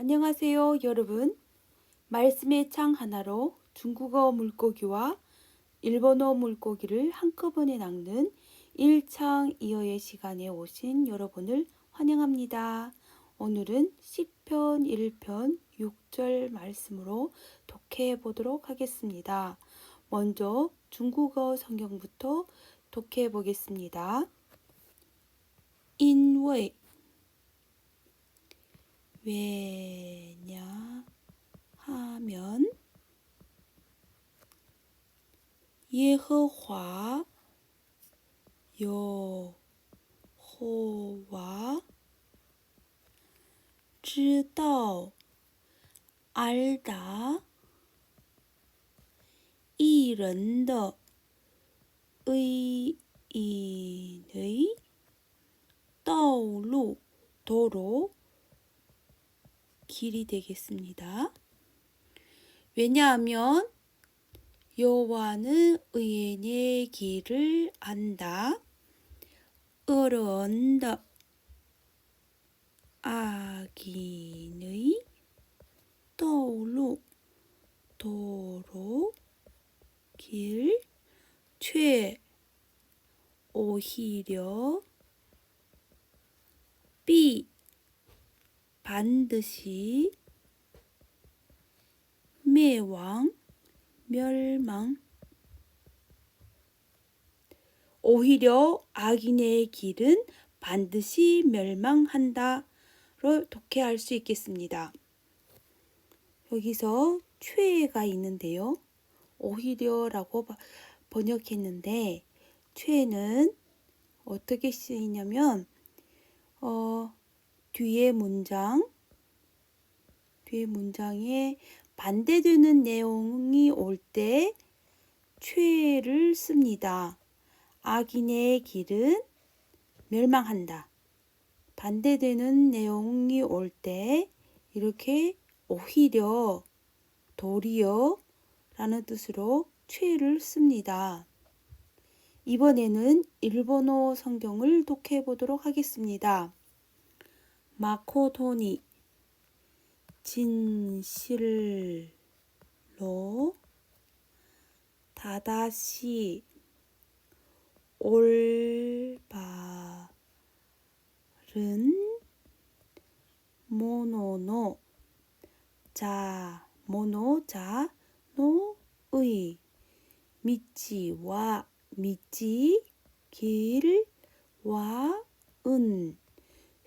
안녕하세요, 여러분. 말씀의 창 하나로 중국어 물고기와 일본어 물고기를 한꺼번에 낚는 일창 이어의 시간에 오신 여러분을 환영합니다. 오늘은 시편 1편 6절 말씀으로 독해 보도록 하겠습니다. 먼저 중국어 성경부터 독해 보겠습니다. 因为 왜냐하면 예호와 여호와 知道 알다 一人的의인의道路 도로 길이 되겠습니다. 왜냐하면 여호와는 의인의 길을 안다. 어른다. 악인의 도로 도로 길, 최, 오히려, 비, 반드시, 멸망, 멸망. 오히려 악인의 길은 반드시 멸망한다로 독해할 수 있겠습니다. 여기서 최가 있는데요. 오히려라고 번역했는데 최는 어떻게 쓰이냐면 어, 뒤에 문장 뒤에 문장에 반대되는 내용이 올 때 최를 씁니다. 악인의 길은 멸망한다. 반대되는 내용이 올 때 이렇게 오히려 도리어 라는 뜻으로 최를 씁니다. 이번에는 일본어 성경을 독해 보도록 하겠습니다. 마코토니 진실로 다다시 올바른 모노노 자 모노 자 노의 미치와 미치 길와 은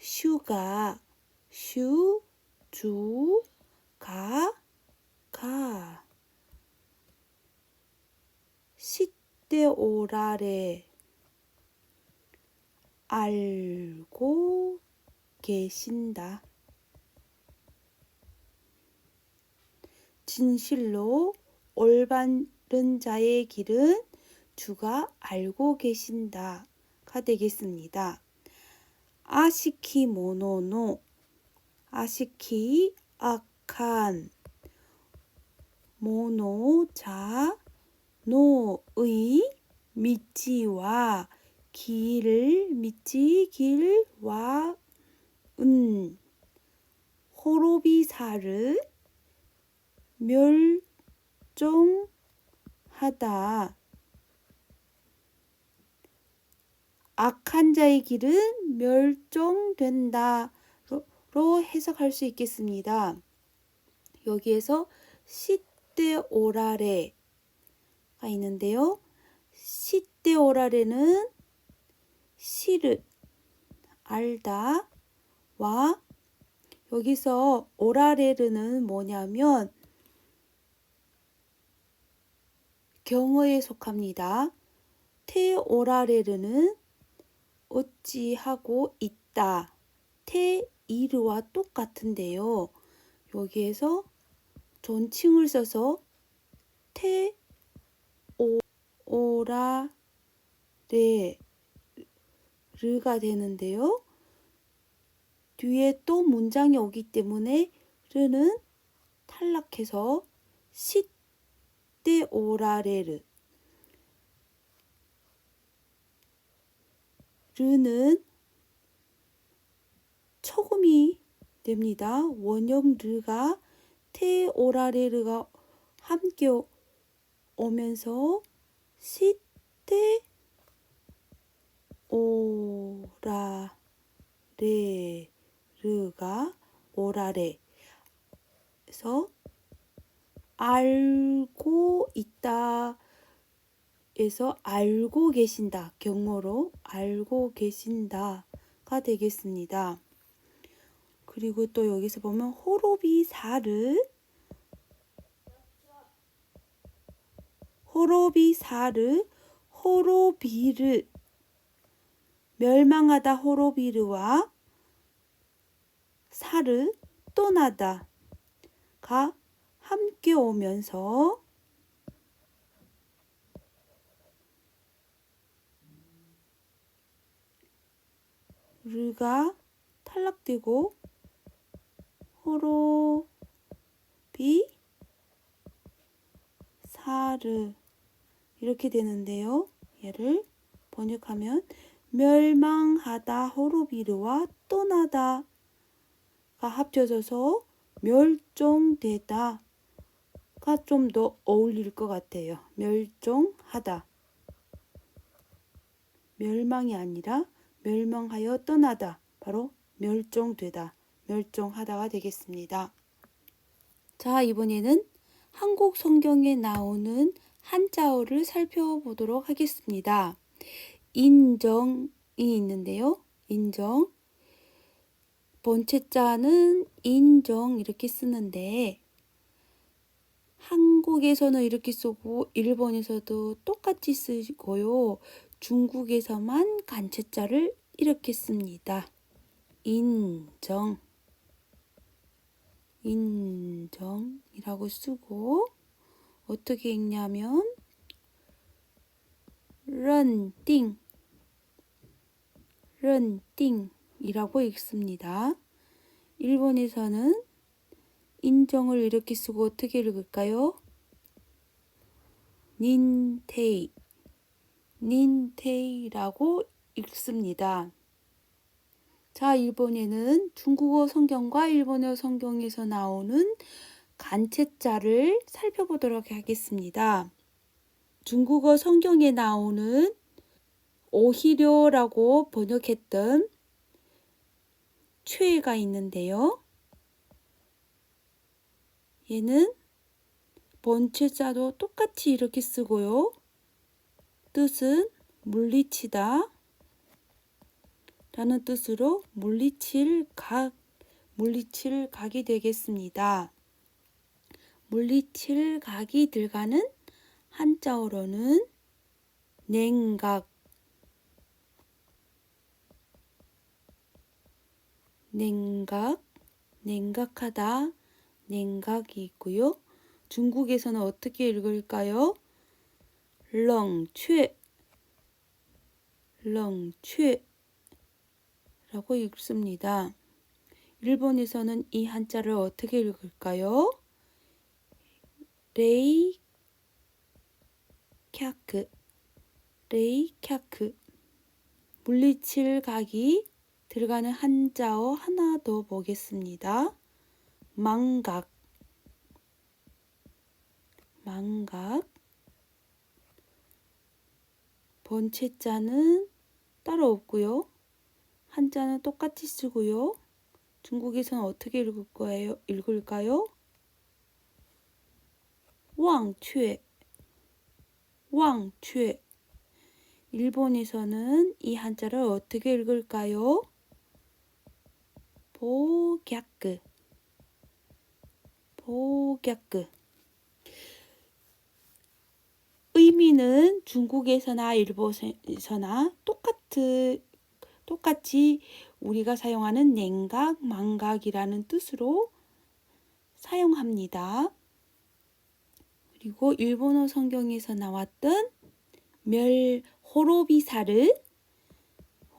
슈가 슈 주 가가 시대 오라레 알고 계신다. 진실로 올바른 자의 길은 주가 알고 계신다가 되겠습니다. 아시키 모노노 아시키 악한 모노 자 노의 미치와 길을 미치 길와 은 호로비사를 멸종하다. 악한 자의 길은 멸종된다로 해석할 수 있겠습니다. 여기에서 시대 오라레가 있는데요. 시대 오라레는 시를 알다 와 여기서 오라레르는 뭐냐면 경어에 속합니다. 테오라레르는 어찌하고 있다. 테 이르와 똑같은데요. 여기에서 존칭을 써서 테오라 레 르가 되는데요. 뒤에 또 문장이 오기 때문에 르는 탈락해서 시떼 오라레르 르는 초금이 됩니다. 원형 르가 테 오라레르가 함께 오- 오면서 시테 오라레르가 오라레 그래서 알고 있다 에서 알고 계신다 경어로 알고 계신다가 되겠습니다. 그리고 또 여기서 보면 호로비 사르 호로비 사르 호로비르 멸망하다 호로비르와 사르 떠나다가 함께 오면서 르가 탈락되고 호로 비 사르 이렇게 되는데요. 얘를 번역하면 멸망하다 호로비르와 떠나다가 합쳐져서 멸종되다 가 좀 더 어울릴 것 같아요. 멸종하다. 멸망이 아니라 멸망하여 떠나다. 바로 멸종되다. 멸종하다가 되겠습니다. 자, 이번에는 한국 성경에 나오는 한자어를 살펴보도록 하겠습니다. 인정이 있는데요. 인정. 번째 자는 인정 이렇게 쓰는데 한국에서는 이렇게 쓰고 일본에서도 똑같이 쓰고요. 중국에서만 간체자를 이렇게 씁니다. 인정. 인정이라고 쓰고 어떻게 읽냐면 런띵 런띵이라고 읽습니다. 일본에서는 인정을 이렇게 쓰고 어떻게 읽을까요? 닌테이 닌테이라고 읽습니다. 자, 일본에는 중국어 성경과 일본어 성경에서 나오는 간체자를 살펴보도록 하겠습니다. 중국어 성경에 나오는 오히려라고 번역했던 최가 있는데요. 얘는 번체자도 똑같이 이렇게 쓰고요. 뜻은 물리치다 라는 뜻으로 물리칠 각, 물리칠 각이 되겠습니다. 물리칠 각이 들어가는 한자어로는 냉각, 냉각, 냉각하다, 냉각이 있고요. 중국에서는 어떻게 읽을까요? 렁취, 렁취 라고 읽습니다. 일본에서는 이 한자를 어떻게 읽을까요? 레이 캬크 레이 캬크 물리칠 각이 들어가는 한자어 하나 더 보겠습니다. 망각 망각 번체자는 따로 없고요. 한자는 똑같이 쓰고요. 중국에서는 어떻게 읽을 거예요? 읽을까요? 왕취 왕취 일본에서는 이 한자를 어떻게 읽을까요? 보갸크 보갸크 의미는 중국에서나 일본에서나 똑같은 똑같이 우리가 사용하는 냉각, 망각이라는 뜻으로 사용합니다. 그리고 일본어 성경에서 나왔던 멸 호로비사르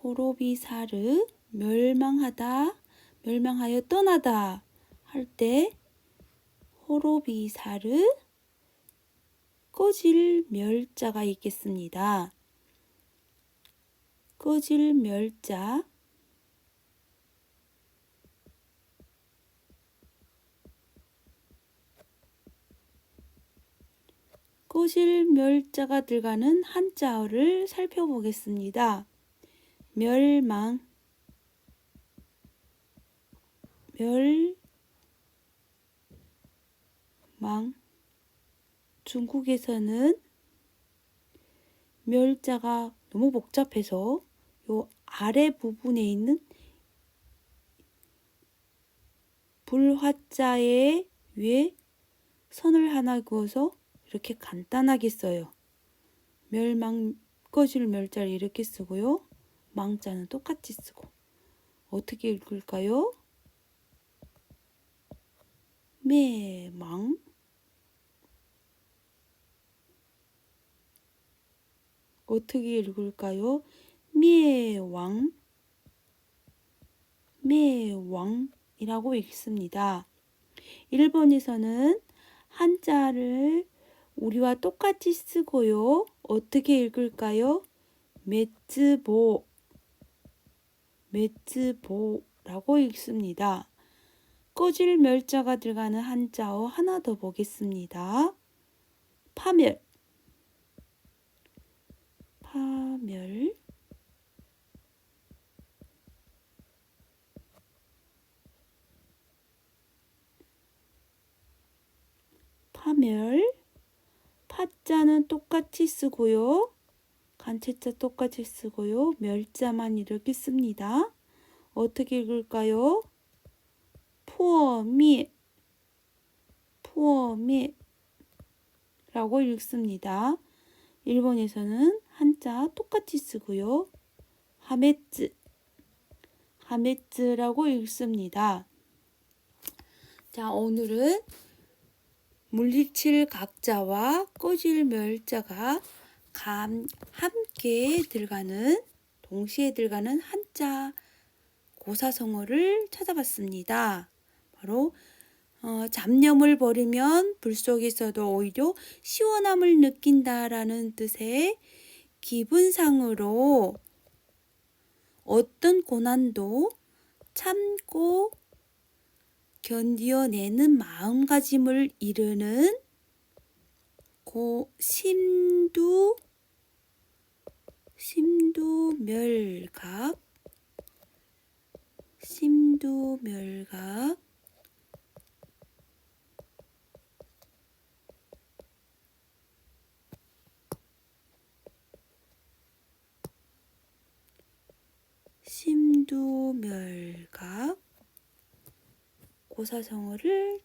호로비사르 멸망하다 멸망하여 떠나다 할 때 호로비사르 꺼질 멸자가 있겠습니다. 꺼질 멸자 꼬질 멸자가 들어가는 한자어를 살펴보겠습니다. 멸망 멸망 중국에서는 멸자가 너무 복잡해서 요 아래 부분에 있는 불화자의 위에 선을 하나 그어서 이렇게 간단하게 써요. 멸망 꺼질 멸자를 이렇게 쓰고요. 망자는 똑같이 쓰고 어떻게 읽을까요? 매망 어떻게 읽을까요? 매왕 매왕이라고 읽습니다. 일본에서는 한자를 우리와 똑같이 쓰고요. 어떻게 읽을까요? 메츠보 메츠보라고 읽습니다. 꺼질 멸자가 들어가는 한자어 하나 더 보겠습니다. 파멸 파멸 파멸 파자는 똑같이 쓰고요. 간체자 똑같이 쓰고요. 멸자만 이렇게 씁니다. 어떻게 읽을까요? 포미 포미 라고 읽습니다. 일본에서는 한자 똑같이 쓰고요. 하메츠 하메츠라고 읽습니다. 자, 오늘은 물리칠 각자와 꺼질 멸자가 감, 함께 들어가는 동시에 들어가는 한자 고사성어를 찾아봤습니다. 바로 어, 잡념을 버리면 불 속에서도 오히려 시원함을 느낀다라는 뜻의 기분상으로 어떤 고난도 참고 견디어내는 마음가짐을 이르는 고 심두 심두멸각 심두멸각 심두멸각 고사성어를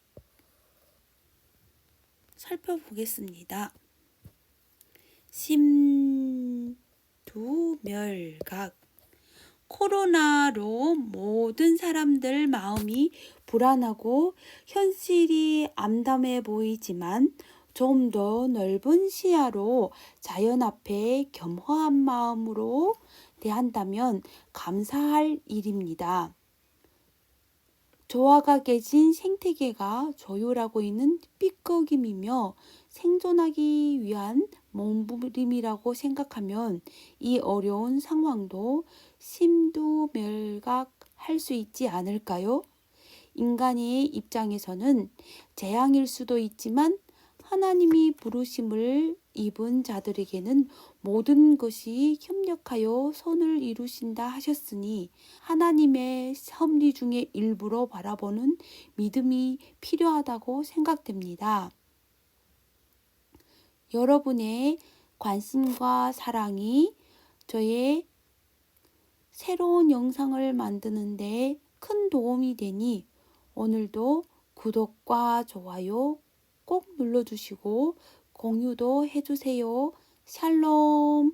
살펴보겠습니다. 심두멸각 코로나로 모든 사람들 마음이 불안하고 현실이 암담해 보이지만 좀 더 넓은 시야로 자연 앞에 겸허한 마음으로 대한다면 감사할 일입니다. 조화가 깨진 생태계가 조율하고 있는 삐걱임이며 생존하기 위한 몸부림이라고 생각하면 이 어려운 상황도 심두멸각할 수 있지 않을까요? 인간의 입장에서는 재앙일 수도 있지만 하나님이 부르심을 입은 자들에게는 모든 것이 협력하여 선을 이루신다 하셨으니 하나님의 섭리 중에 일부러 바라보는 믿음이 필요하다고 생각됩니다. 여러분의 관심과 사랑이 저의 새로운 영상을 만드는데 큰 도움이 되니 오늘도 구독과 좋아요 꼭 눌러주시고 공유도 해주세요. 샬롬.